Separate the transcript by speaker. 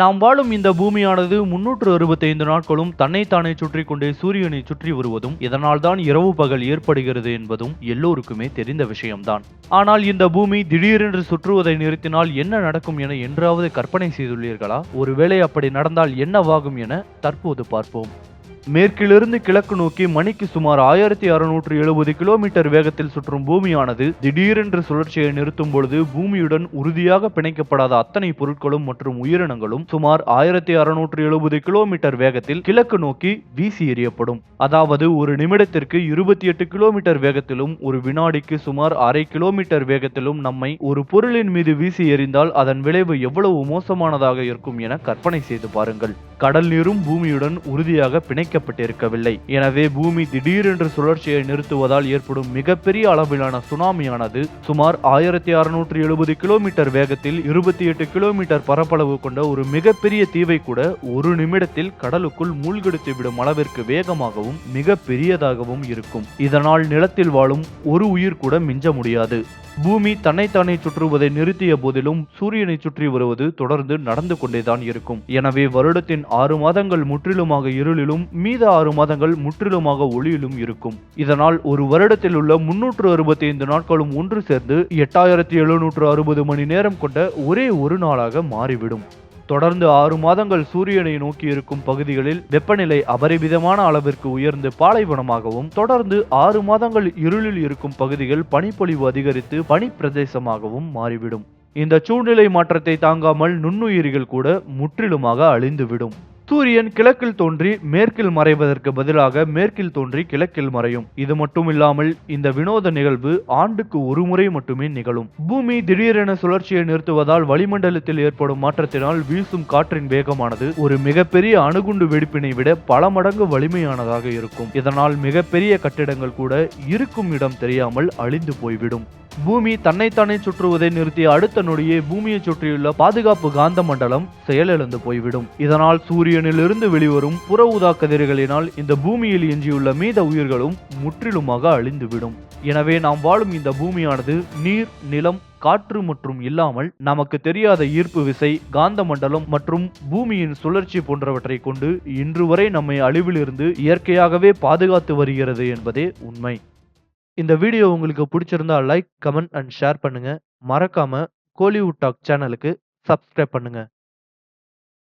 Speaker 1: நாம் வாழும் இந்த பூமியானது முன்னூற்று அறுபத்தைந்து நாட்களும் தன்னைத்தானே சுற்றி கொண்டே சூரியனை சுற்றி வருவதும் இதனால்தான் இரவு பகல் ஏற்படுகிறது என்பதும் எல்லோருக்குமே தெரிந்த விஷயம்தான். ஆனால் இந்த பூமி திடீரென்று சுற்றுவதை நிறுத்தினால் என்ன நடக்கும் என என்றாவது கற்பனை செய்துள்ளீர்களா? ஒருவேளை அப்படி நடந்தால் என்னவாகும் என தற்போது பார்ப்போம். மேற்கிலிருந்து கிழக்கு நோக்கி மணிக்கு சுமார் ஆயிரத்தி அறுநூற்று எழுபது கிலோமீட்டர் வேகத்தில் சுற்றும் பூமியானது திடீரென்று சுழற்சியை நிறுத்தும் பொழுது பூமியுடன் உறுதியாக பிணைக்கப்படாத அத்தனை பொருட்களும் மற்றும் உயிரினங்களும் சுமார் ஆயிரத்தி அறுநூற்று எழுபது கிலோமீட்டர் வேகத்தில் கிழக்கு நோக்கி வீசி எறியப்படும். அதாவது ஒரு நிமிடத்திற்கு இருபத்தி எட்டு கிலோமீட்டர் வேகத்திலும் ஒரு வினாடிக்கு சுமார் அரை கிலோமீட்டர் வேகத்திலும் நம்மை ஒரு பொருளின் மீது வீசி எறிந்தால் அதன் விளைவு எவ்வளவு மோசமானதாக இருக்கும் என கற்பனை செய்து பாருங்கள். கடல் நீரும் பூமியுடன் உறுதியாக பிணைக்கப்பட்டிருக்கவில்லை எனவே பூமி திடீரென்று சுழற்சியை நிறுத்துவதால் ஏற்படும் மிகப்பெரிய அளவிலான சுனாமியானது சுமார் ஆயிரத்தி அறுநூற்று எழுபது கிலோமீட்டர் வேகத்தில் இருபத்தி எட்டு கிலோமீட்டர் பரப்பளவு கொண்ட ஒரு மிகப்பெரிய தீவை கூட ஒரு நிமிடத்தில் கடலுக்குள் மூழ்கெடுத்து விடும் அளவிற்கு வேகமாகவும் மிக பெரியதாகவும் இருக்கும். இதனால் நிலத்தில் வாழும் ஒரு உயிர் கூட மிஞ்ச முடியாது. பூமி தன்னைத்தானே சுற்றுவதை நிறுத்திய போதிலும் சூரியனை சுற்றி வருவது தொடர்ந்து நடந்து கொண்டேதான் இருக்கும். எனவே வருடத்தின் ஆறு மாதங்கள் முற்றிலுமாக இருளிலும் மீத ஆறு மாதங்கள் முற்றிலுமாக ஒளியிலும் இருக்கும். இதனால் ஒரு வருடத்தில் உள்ள முன்னூற்று அறுபத்தி ஐந்து நாட்களும் ஒன்று சேர்ந்து எட்டாயிரத்தி எழுநூற்று அறுபது மணி நேரம் கொண்ட ஒரே ஒரு நாளாக மாறிவிடும். தொடர்ந்து ஆறு மாதங்கள் சூரியனை நோக்கி இருக்கும் பகுதிகளில் வெப்பநிலை அபரிமிதமான அளவிற்கு உயர்ந்து பாலைவனமாகவும் தொடர்ந்து ஆறு மாதங்கள் இருளில் இருக்கும் பகுதிகள் பனிப்பொழிவு அதிகரித்து பனி பிரதேசமாகவும் மாறிவிடும். இந்த சூழ்நிலை மாற்றத்தை தாங்காமல் நுண்ணுயிரிகள் கூட முற்றிலுமாக அழிந்துவிடும். சூரியன் கிழக்கில் தோன்றி மேற்கில் மறைவதற்கு பதிலாக மேற்கில் தோன்றி கிழக்கில் மறையும். இது மட்டும் இல்லாமல் இந்த வினோத நிகழ்வு ஆண்டுக்கு ஒரு முறை மட்டுமே நிகழும். பூமி திடீரென சுழற்சியை நிறுத்துவதால் வளிமண்டலத்தில் ஏற்படும் மாற்றத்தினால் வீசும் காற்றின் வேகமானது ஒரு மிகப்பெரிய அணுகுண்டு வெடிப்பினை விட பல மடங்கு வலிமையானதாக இருக்கும். இதனால் மிகப்பெரிய கட்டிடங்கள் கூட இருக்கும் இடம் தெரியாமல் அழிந்து போய்விடும். பூமி தன்னைத்தானே சுற்றுவதை நிறுத்திய அடுத்த நொடியே பூமியை சுற்றியுள்ள பாதுகாப்பு காந்த மண்டலம் செயலிழந்து போய்விடும். இதனால் சூரியனிலிருந்து வெளிவரும் புற ஊதா கதிர்களினால் இந்த பூமியில் எஞ்சியுள்ள மீத உயிர்களும் முற்றிலுமாக அழிந்துவிடும். எனவே நாம் வாழும் இந்த பூமியானது நீர் நிலம் காற்று மற்றும் இல்லாமல் நமக்கு தெரியாத ஈர்ப்பு விசை காந்த மண்டலம் மற்றும் பூமியின் சுழற்சி போன்றவற்றை கொண்டு இன்று வரை நம்மை அழிவிலிருந்து இயற்கையாகவே பாதுகாத்து வருகிறது என்பதே உண்மை. இந்த வீடியோ உங்களுக்கு பிடிச்சிருந்தா லைக் கமெண்ட் அண்ட் ஷேர் பண்ணுங்க. மறக்காம கோலிவுட் டாக் சேனலுக்கு சப்ஸ்கிரைப் பண்ணுங்க.